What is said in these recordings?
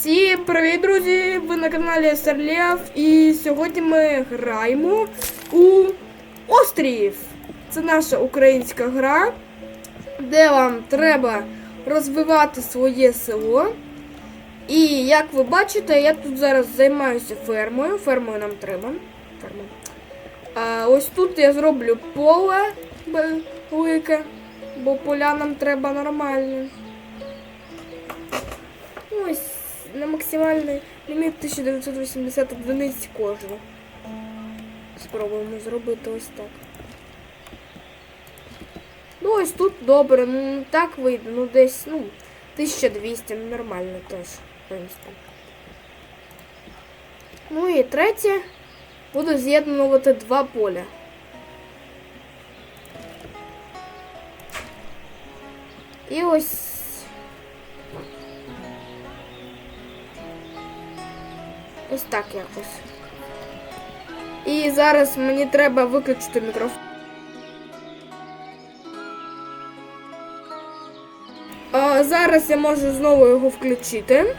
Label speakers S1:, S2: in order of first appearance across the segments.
S1: Всім привіт, друзі! Ви на каналі Старлєв і сьогодні ми граємо у Острів. Це наша українська гра, де вам треба розвивати своє село. І як ви бачите, я тут зараз займаюся фермою. Фермою нам треба. Ферма. А ось тут я зроблю поле велике, бо поля нам треба нормальні. На максимальний ліміт 1980 одиниць кожного. Спробуємо зробити ось так. Ну ось тут добре, ну так вийде, ну десь, ну, 1200, ну нормально теж, в принципі. Ну і третє, буду з'єднувати два поля. І ось Ось так якось. І зараз мені треба виключити мікрофон. А, зараз я можу знову його включити.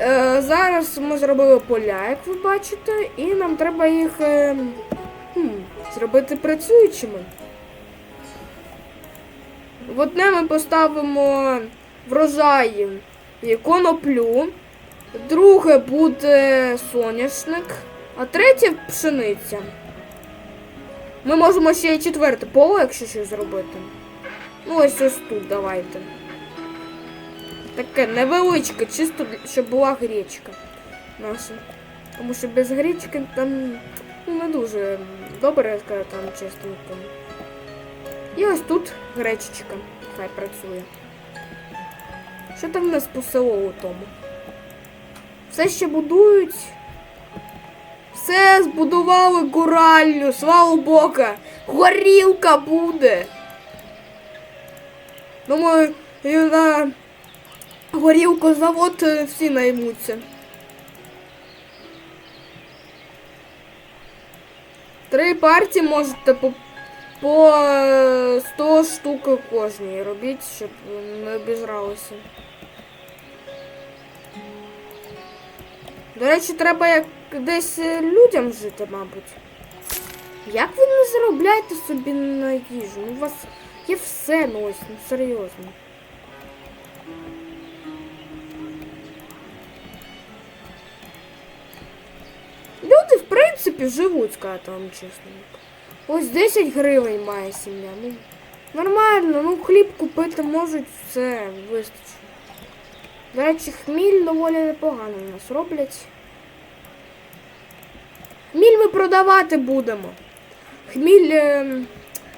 S1: Е, зараз ми зробили поля, як ви бачите, і нам треба їх е, хм, зробити працюючими. В одне ми поставимо врожаї і коноплю. Друге буде соняшник, а третє пшениця. Ми можемо ще й четверте поле, якщо щось зробити. Ну, ось ось тут давайте. Таке невеличке, чисто щоб була гречка наша. Тому що без гречки там ну, не дуже добре, скажу там чесно. І ось тут гречечка. Хай працює. Що там в нас по у тому? Все ще будують. Все збудували гуральню, слава Бога. Горілка буде. Думаю, на горілку завод е, всі наймуться. Три партії можете по, по е, 100 штук кожній робіть, щоб не обіжралися. До речі, треба як десь е, людям жити, мабуть. Як ви не заробляєте собі на їжу? У вас є все, ну ось, ну серйозно. Люди, в принципі, живуть, сказати вам чесно. Ось 10 гривень має сім'я. Ну, нормально, ну хліб купити можуть, все, вистачить. До речі, хміль доволі непогано у нас роблять. Хміль ми продавати будемо. Хміль е,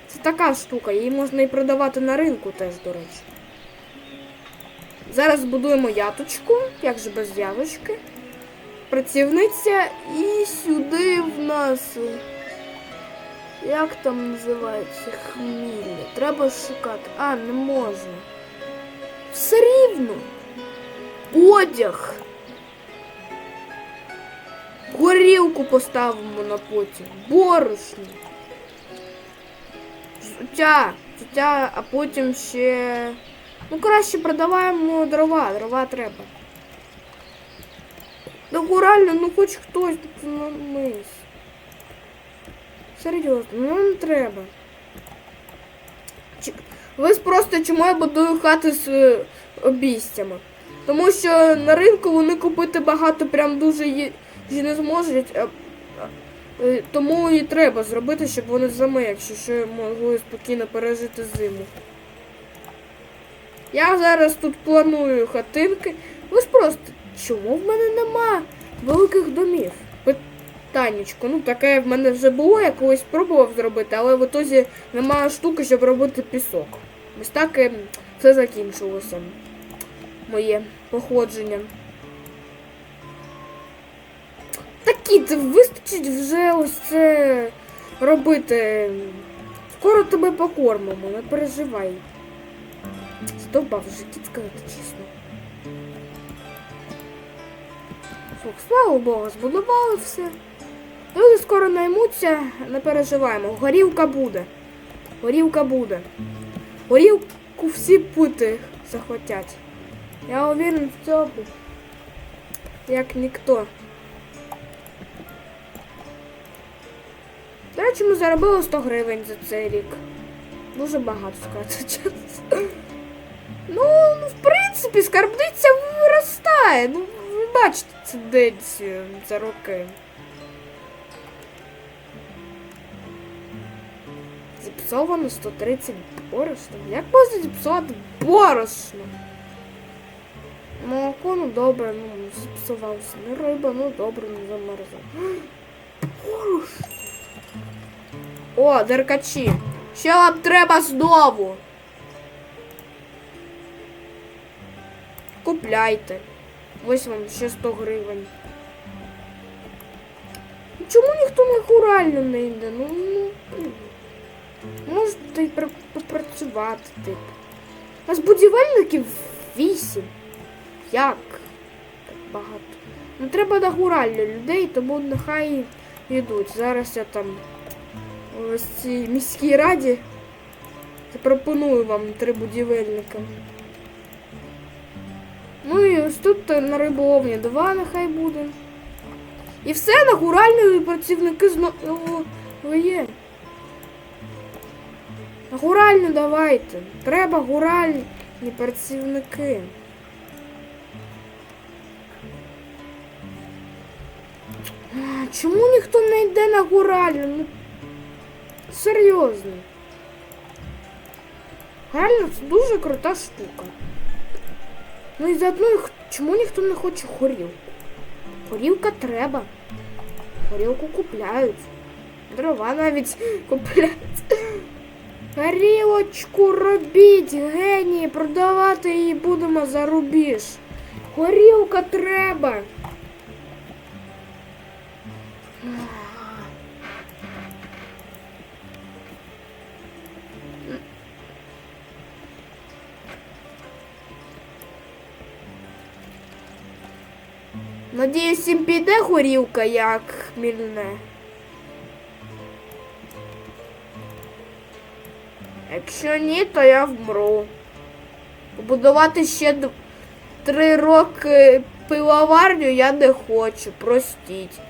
S1: це така штука, її можна і продавати на ринку теж, до речі. Зараз будуємо яточку, як же без яточки. Працівниця і сюди в нас. Як там називається хміль? Треба шукати. А, не можна. Все рівно. Одяг. Горілку поставимо на потім. Борошно. Взуття. Взуття, а потім ще. Ну, краще продаваємо дрова. Дрова треба. Ну, реально, ну хоч хтось тут на мис. Серйозно, ну не треба. Чи- Ви просто чому я будую хати з е, обійстями? Тому що на ринку вони купити багато прям дуже їжі не зможуть. е, Тому і треба зробити, щоб вони саме, якщо що, могли спокійно пережити зиму. Я зараз тут планую хатинки. Ви ж просто чому в мене нема великих домів? Питаннячко. Ну таке в мене вже було, я колись пробував зробити, але в ітозі немає штуки, щоб робити пісок. Ось так ем, все закінчилося. Моє походження. Такі, вистачить вже ось це робити. Скоро тебе покормимо, не переживай. Здобав в житті сказати чесно. Фух, слава Богу, збудували все. Люди скоро наймуться, не переживаємо. Горілка буде. Горілка буде. Горілку всі пити захотять. Я уверен в цьому. як ніхто. До речі, ми заробили 100 гривень за цей рік. Дуже багато сказати чесно. Ну, ну, в принципі, скарбниця виростає. Ну, ви бачите тенденцію за роки. Зіпсовано 130 борошна. Як можна зіпсувати борошно? Молоко, ну добре, ну зіпсувався. Ну риба, ну добре, не замерзла. О, деркачі. Що вам треба знову? Купляйте. Ось вам ще 100 гривень. Ну, Чому ніхто на гуральну не йде? Ну, ну, блін. можете попрацювати, типу. У нас будівельників вісім. Як? Так багато. Ну треба на гуральну людей, тому нехай йдуть. Зараз я там ось цій міській раді запропоную вам три будівельника. Ну і ось тут на риболовні два нехай буде. І все на гуральні працівники знову є. На гуральню давайте. Треба гуральні працівники. Чому ніхто не йде на гуральню? Ну, серйозно. Реально, це дуже крута штука. Ну і заодно чому ніхто не хоче горілку? Горілка треба. Горілку купляють. Дрова навіть купляють. Горілочку робіть, генії, продавати її будемо за рубіж. Горілка треба. Надіюсь, їм піде горілка, як хмільне. Якщо ні, то я вмру. Побудувати ще три роки пивоварню я не хочу, простіть.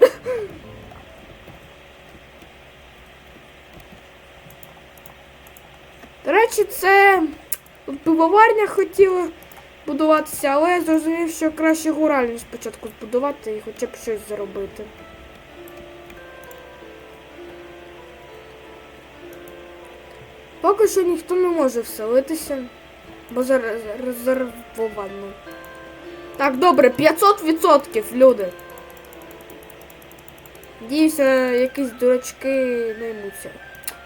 S1: До речі, це пивоварня хотіла будуватися, але я зрозумів, що краще гуральню спочатку збудувати і хоча б щось заробити. Поки що ніхто не може вселитися, бо зараз резервовано. Так, добре, 500% люди. Надіюся, якісь дурачки наймуться.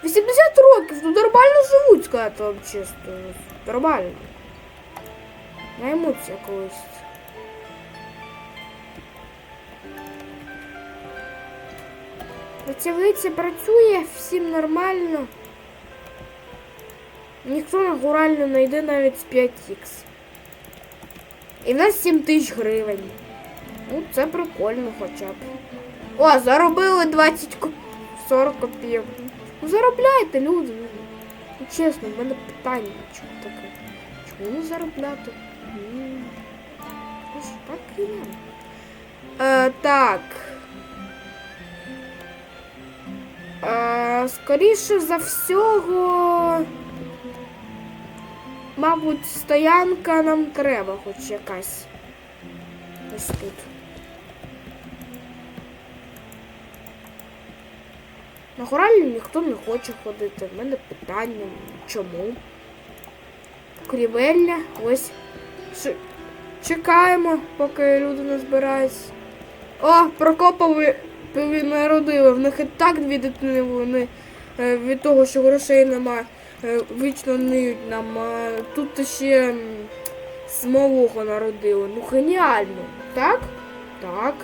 S1: 80 років, ну нормально живуть, сказати вам чесно. Нормально. Наймуться колись. Працівниця працює, всім нормально. Ніхто на гуральну не йде навіть з 5х. І в нас 7 тисяч гривень. Ну, це прикольно хоча б. О, заробили 20 ко- 40 копійок. Ну заробляйте, люди. Ну, чесно, в мене питання чому таке. Чому не заробляти? Так. Е, так. Е, скоріше за всього. Мабуть, стоянка нам треба хоч якась. Ось тут. На горальню ніхто не хоче ходити. В мене питання. Чому? Крівельня. Ось. Чекаємо, поки люди не збираються. О, Прокопови народили. В них і так дві дитини вони е, від того, що грошей немає. Е, Вічно ниють нам. Тут ще м, народили. Ну геніально. Так? Так.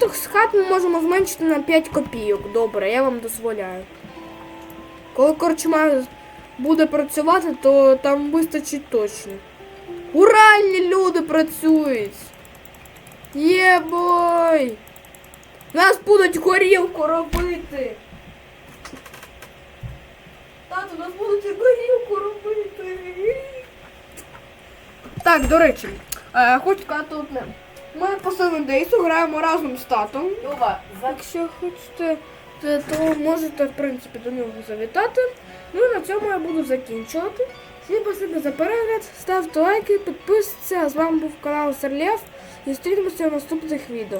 S1: Платок з хат ми можемо зменшити на 5 копійок. Добре, я вам дозволяю. Коли корчма буде працювати, то там вистачить точно. Уральні люди працюють. Єбой! Нас будуть горілку робити. Тату, нас будуть горілку робити. Так, до речі, е, хочу сказати одне. Ми по Дейсу граємо разом з татом.
S2: Люба, за...
S1: Якщо хочете, то, можете, в принципі, до нього завітати. Ну і на цьому я буду закінчувати. Всім спасибі за перегляд, ставте лайки, підписуйтесь. З вами був канал Серлєв і зустрінемося в наступних відео.